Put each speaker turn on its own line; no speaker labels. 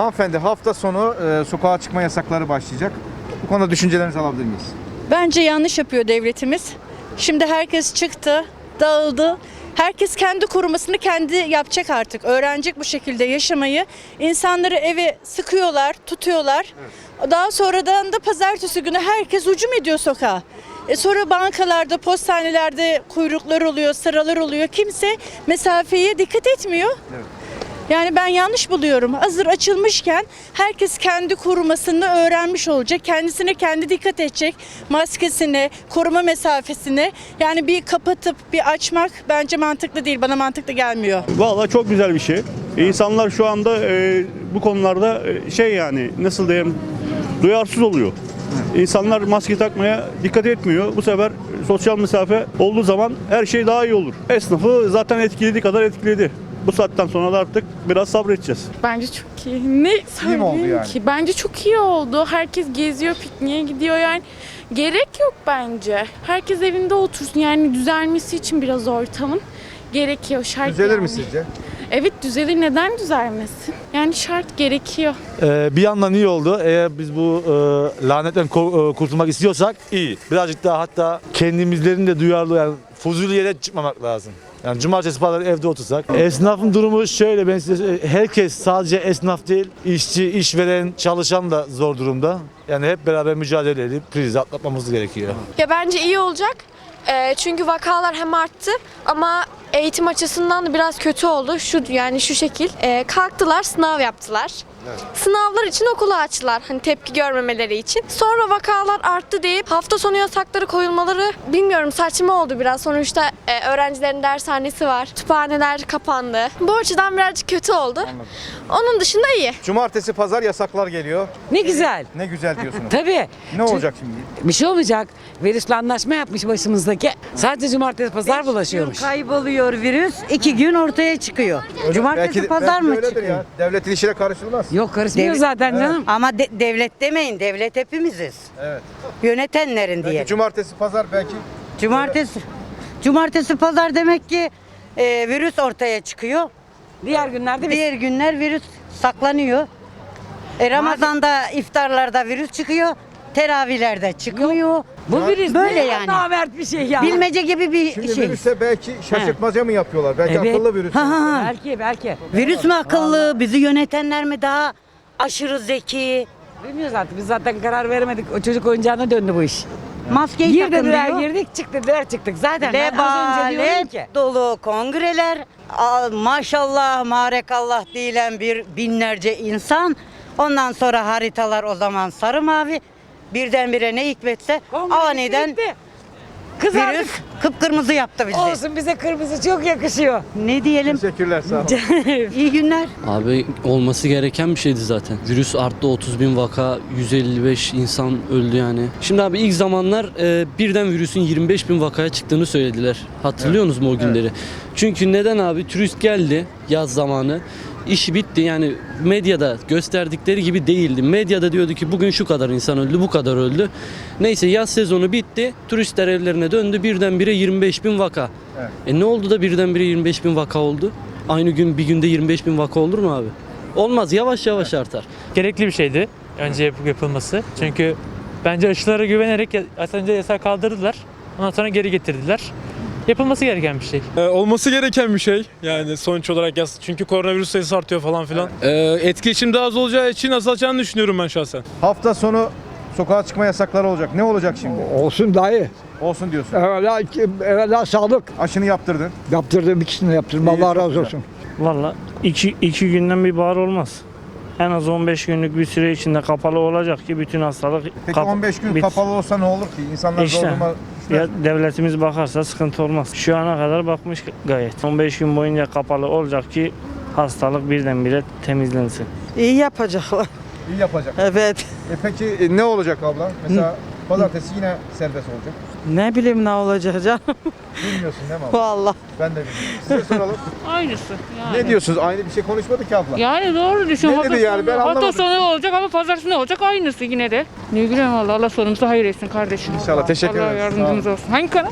Hanımefendi hafta sonu e, sokağa çıkma yasakları başlayacak. Bu konuda düşüncelerinizi alabilir miyiz?
Bence yanlış yapıyor devletimiz. Şimdi herkes çıktı, dağıldı. Herkes kendi korumasını kendi yapacak artık. Öğrenecek bu şekilde yaşamayı. İnsanları eve sıkıyorlar, tutuyorlar. Daha sonradan da pazartesi günü herkes hücum ediyor sokağa. E sonra bankalarda, postanelerde kuyruklar oluyor, sıralar oluyor. Kimse mesafeye dikkat etmiyor. Yani ben yanlış buluyorum. Hazır açılmışken herkes kendi korumasını öğrenmiş olacak. Kendisine kendi dikkat edecek. Maskesine, koruma mesafesine. Yani bir kapatıp bir açmak bence mantıklı değil. Bana mantıklı gelmiyor.
Valla çok güzel bir şey. İnsanlar şu anda e, bu konularda e, şey yani nasıl diyeyim duyarsız oluyor. İnsanlar maske takmaya dikkat etmiyor. Bu sefer sosyal mesafe olduğu zaman her şey daha iyi olur. Esnafı zaten etkilediği kadar etkiledi. Bu saatten sonra da artık biraz sabredeceğiz.
Bence çok iyi. Ne söyleyeyim
oldu yani?
ki? Bence çok iyi oldu. Herkes geziyor, pikniğe gidiyor yani. Gerek yok bence. Herkes evinde otursun. Yani düzelmesi için biraz ortamın gerekiyor. Şart
Düzelir
yani.
mi sizce?
Evet düzelir. Neden düzelmesin? Yani şart gerekiyor.
Ee, bir yandan iyi oldu. Eğer biz bu e, lanetten ko- e, kurtulmak istiyorsak iyi. Birazcık daha hatta kendimizlerin de duyarlı yani fuzuli yere çıkmamak lazım. Yani cumartesi pazar evde otursak. Esnafın durumu şöyle ben size herkes sadece esnaf değil, işçi, işveren, çalışan da zor durumda. Yani hep beraber mücadele edip krizi atlatmamız gerekiyor.
Ya bence iyi olacak. Ee, çünkü vakalar hem arttı ama eğitim açısından da biraz kötü oldu. Şu yani şu şekil. Ee, kalktılar, sınav yaptılar. Sınavlar için okulu açtılar. Hani tepki görmemeleri için. Sonra vakalar arttı deyip hafta sonu yasakları koyulmaları bilmiyorum saçma oldu biraz. Sonuçta e, öğrencilerin dershanesi var. Kütüphaneler kapandı. Bu açıdan birazcık kötü oldu. Onun dışında iyi.
Cumartesi pazar yasaklar geliyor.
Ne güzel.
Ne güzel diyorsunuz.
Tabii.
ne olacak şimdi?
Bir şey olmayacak. Virüsle anlaşma yapmış başımızdaki. Sadece cumartesi pazar bulaşıyormuş.
Kayboluyor virüs, iki gün ortaya çıkıyor. Cumartesi pazar
belki
mı çıkıyor?
Ya. Devlet ilişkine karışılmaz.
Yok karışmıyor
Devlet-
zaten canım.
Ama de- devlet demeyin, devlet hepimiziz.
Evet.
Yönetenlerin
Belki
diye.
cumartesi pazar belki
Cumartesi, cumartesi pazar demek ki e, virüs ortaya çıkıyor.
Diğer günlerde biz
Diğer günler virüs saklanıyor. E, Ramazan'da iftarlarda virüs çıkıyor. Teravihlerde çıkmıyor.
bu virüs
Böyle
ne
yani.
namert bir şey ya.
Bilmece gibi bir
Şimdi
şey.
virüse belki şaşırtmaca mı yapıyorlar? Belki
Evet.
akıllı virüs.
Ha, ha, ha.
Belki belki.
Virüs mü akıllı, bizi yönetenler mi daha aşırı zeki?
Bilmiyoruz artık. Biz zaten karar veremedik. O çocuk oyuncağına döndü bu iş.
Maskeyi
Gir
takın
dediler
diyor.
girdik çık dediler çıktık. Zaten ben az önce diyorum ki.
dolu kongreler, maşallah marekallah diyen bir binlerce insan. Ondan sonra haritalar o zaman sarı mavi. Birdenbire ne hikmetse
Kongre
aniden.
Kızardık.
virüs kıpkırmızı yaptı bizi.
Olsun bize kırmızı çok yakışıyor.
Ne diyelim?
Teşekkürler sağ olun.
İyi günler.
Abi olması gereken bir şeydi zaten. Virüs arttı 30 bin vaka, 155 insan öldü yani. Şimdi abi ilk zamanlar e, birden virüsün 25 bin vakaya çıktığını söylediler. Hatırlıyorsunuz mu o günleri? Çünkü neden abi? Turist geldi yaz zamanı. İşi bitti yani medyada gösterdikleri gibi değildi. Medyada diyordu ki bugün şu kadar insan öldü, bu kadar öldü. Neyse yaz sezonu bitti. Turistler evlerine döndü. Birdenbire 25 bin vaka.
Evet.
E ne oldu da birdenbire 25 bin vaka oldu? Aynı gün bir günde 25 bin vaka olur mu abi? Olmaz yavaş yavaş artar.
gerekli bir şeydi önce yap- yapılması. Çünkü bence aşılara güvenerek az önce yasak kaldırdılar. Ondan sonra geri getirdiler. Yapılması gereken bir şey.
Ee, olması gereken bir şey. Yani sonuç olarak yas çünkü koronavirüs sayısı artıyor falan filan. Ee, etkileşim daha az olacağı için azalacağını düşünüyorum ben şahsen.
Hafta sonu sokağa çıkma yasakları olacak. Ne olacak şimdi?
Olsun dayı.
Olsun diyorsun.
Evvela, evvela sağlık.
Aşını yaptırdın.
Yaptırdım ikisini yaptırdım.
İyi,
Allah razı olsun.
Valla iki, iki günden bir bahar olmaz. En az 15 günlük bir süre içinde kapalı olacak ki bütün hastalık
Peki
kap-
15 gün
bitsin.
kapalı olsa ne olur ki? İnsanlar
İşte.
zor duruma
Ya devletimiz bakarsa sıkıntı olmaz. Şu ana kadar bakmış gayet. 15 gün boyunca kapalı olacak ki hastalık birdenbire temizlensin.
İyi yapacaklar.
iyi yapacak.
Evet.
E peki e, ne olacak abla? Mesela pazartesi yine serbest olacak.
Ne bileyim ne olacak canım.
Bilmiyorsun değil mi abla?
Vallahi.
Ben de bilmiyorum. Size soralım.
Aynısı. Yani.
Ne diyorsunuz? Aynı bir şey konuşmadık ki abla.
Yani doğru düşün.
Ne
hafta
dedi yani? Ben
sonu, hafta
anlamadım.
sonu olacak ama pazartesi ne olacak? Aynısı yine de. Ne bileyim valla Allah sonumuzu hayır etsin kardeşim.
İnşallah. Teşekkür
Allah
ederiz. Olun.
yardımcımız olsun. Hangi kanal?